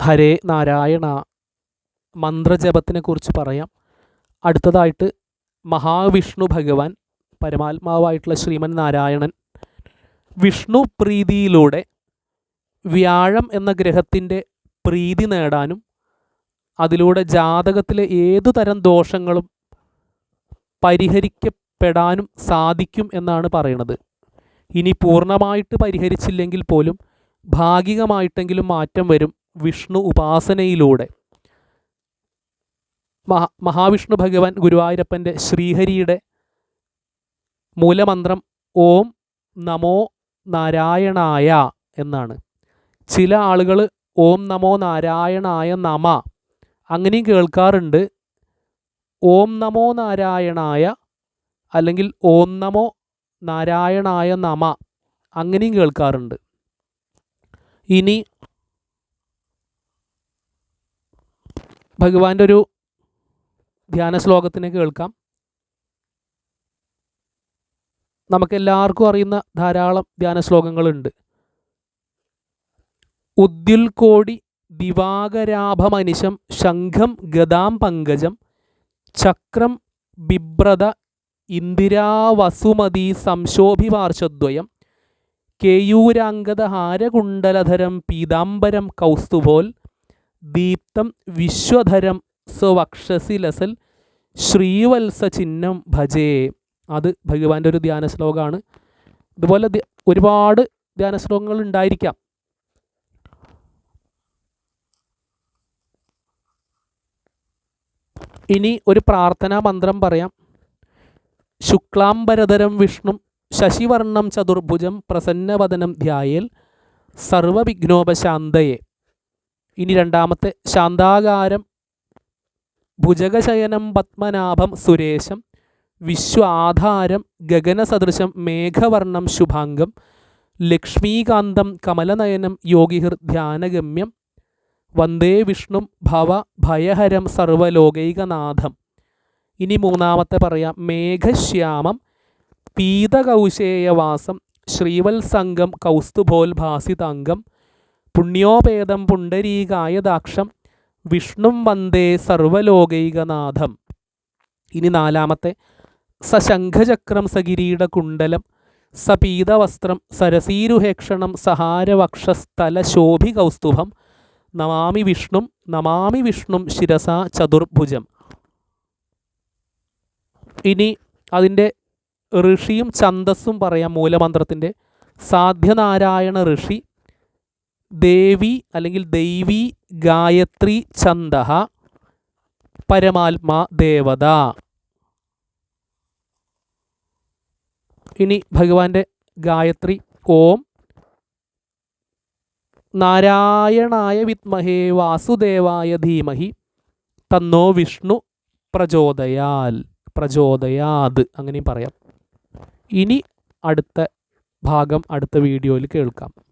ഹരേ നാരായണ മന്ത്രജപത്തിനെ കുറിച്ച് പറയാം. അടുത്തതായിട്ട് മഹാവിഷ്ണു ഭഗവാൻ പരമാത്മാവായിട്ടുള്ള ശ്രീമൻ നാരായണൻ വിഷ്ണു പ്രീതിയിലൂടെ വ്യാഴം എന്ന ഗ്രഹത്തിന്റെ പ്രീതി നേടാനും അതിലൂടെ ജാതകത്തിലെ ഏതു തരം ദോഷങ്ങളും പരിഹരിക്കപ്പെടാനും സാധിക്കും എന്നാണ് പറയുന്നത് ഇനി പൂർണമായിട്ട് പരിഹരിച്ചില്ലെങ്കിൽ പോലും ഭാഗികമായിട്ടെങ്കിലും മാറ്റം വരും വിഷ്ണു ഉപാസനയിലൂടെ മഹാ മഹാവിഷ്ണു ഭഗവാൻ ഗുരുവായൂരപ്പന്റെ ശ്രീഹരിയുടെ മൂലമന്ത്രം ഓം നമോ നാരായണായ എന്നാണ്. ചില ആളുകൾ ഓം നമോ നാരായണായ നമ അങ്ങനെയും കേൾക്കാറുണ്ട്. ഓം നമോ നാരായണായ അല്ലെങ്കിൽ ഓം നമോ നാരായണായ നമ അങ്ങനെയും കേൾക്കാറുണ്ട്. ഇനി ഭഗവാന്റെ ഒരു ധ്യാന ശ്ലോകത്തിനെ കേൾക്കാം. നമുക്കെല്ലാവർക്കും അറിയുന്ന ധാരാളം ധ്യാന ശ്ലോകങ്ങളുണ്ട്. ഉദ്യുൽകോടി ദിവാകരാഭമനിശം ശംഖം ഗതാം പങ്കജം ചക്രം ബിഭ്രത ഇന്ദിരാവസുമതി സംശോഭിവാർഷദ്വയം കേയൂരാംഗദഹാരകുണ്ടലധരം പീതാംബരം കൗസ്തുഭോൽ ദീപ്തം വിശ്വധരം സ്വവക്ഷസി ലസൽ ശ്രീവത്സ ചിഹ്നം ഭജേ. അത് ഭഗവാന്റെ ഒരു ധ്യാന ശ്ലോകമാണ് ഇതുപോലെ ഒരുപാട് ധ്യാന ശ്ലോകങ്ങൾ ഉണ്ടായിരിക്കാം. ഇനി ഒരു പ്രാർത്ഥനാ മന്ത്രം പറയാം. ശുക്ലാംബരധരം വിഷ്ണു ശശിവർണം ചതുർഭുജം പ്രസന്നവദനം ധ്യായേൽ സർവവിഘ്നോപശാന്തയെ. ഇനി രണ്ടാമത്തെ ശാന്താകാരം ഭുജഗശയനം പത്മനാഭം സുരേശം വിശ്വാധാരം ഗഗനസദൃശം മേഘവർണം ശുഭാംഗം ലക്ഷ്മീകാന്തം കമലനയനം യോഗിഹിർ ധ്യാനഗമ്യം വന്ദേ വിഷ്ണു ഭവ ഭയഹരം സർവലോകൈകനാഥം. ഇനി മൂന്നാമത്തെ പറയാം. മേഘശ്യാമം പീതകൗശേയവാസം ശ്രീവത്സംഗം കൗസ്തുഭോൽഭാസിതാംഗം പുണ്യോപേതം പുണ്ടരീകായദാക്ഷം വിഷ്ണും വന്ദേ സർവലോകൈകനാഥം. ഇനി നാലാമത്തെ സശംഖചക്രം സഗിരീട കുണ്ടലം സപീതവസ്ത്രം സരസീരുഹേക്ഷണം സഹാരവക്ഷസ്ഥല ശോഭി കൗസ്തുഭം നമാമി വിഷ്ണും നമാമി വിഷ്ണും ശിരസ ചതുർഭുജം. ഇനി അതിന്റെ ഋഷിയും ഛന്ദസ്സും പറയാം മൂലമന്ത്രത്തിന്റെ. സാധ്യനാരായണ ഋഷി ദേവി അല്ലെങ്കിൽ ദൈവി ഗായത്രി ഛന്ദ പരമാത്മാ ദേവത. ഇനി ഭഗവാന്റെ ഗായത്രി ഓം. നാരായണായ വിത്മഹേ വാസുദേവായ ധീമഹി. തന്നോ വിഷ്ണു പ്രചോദയാൽ. പ്രചോദയാത് അങ്ങനെയും പറയാം. ഇനി അടുത്ത ഭാഗം അടുത്ത വീഡിയോയിൽ കേൾക്കാം.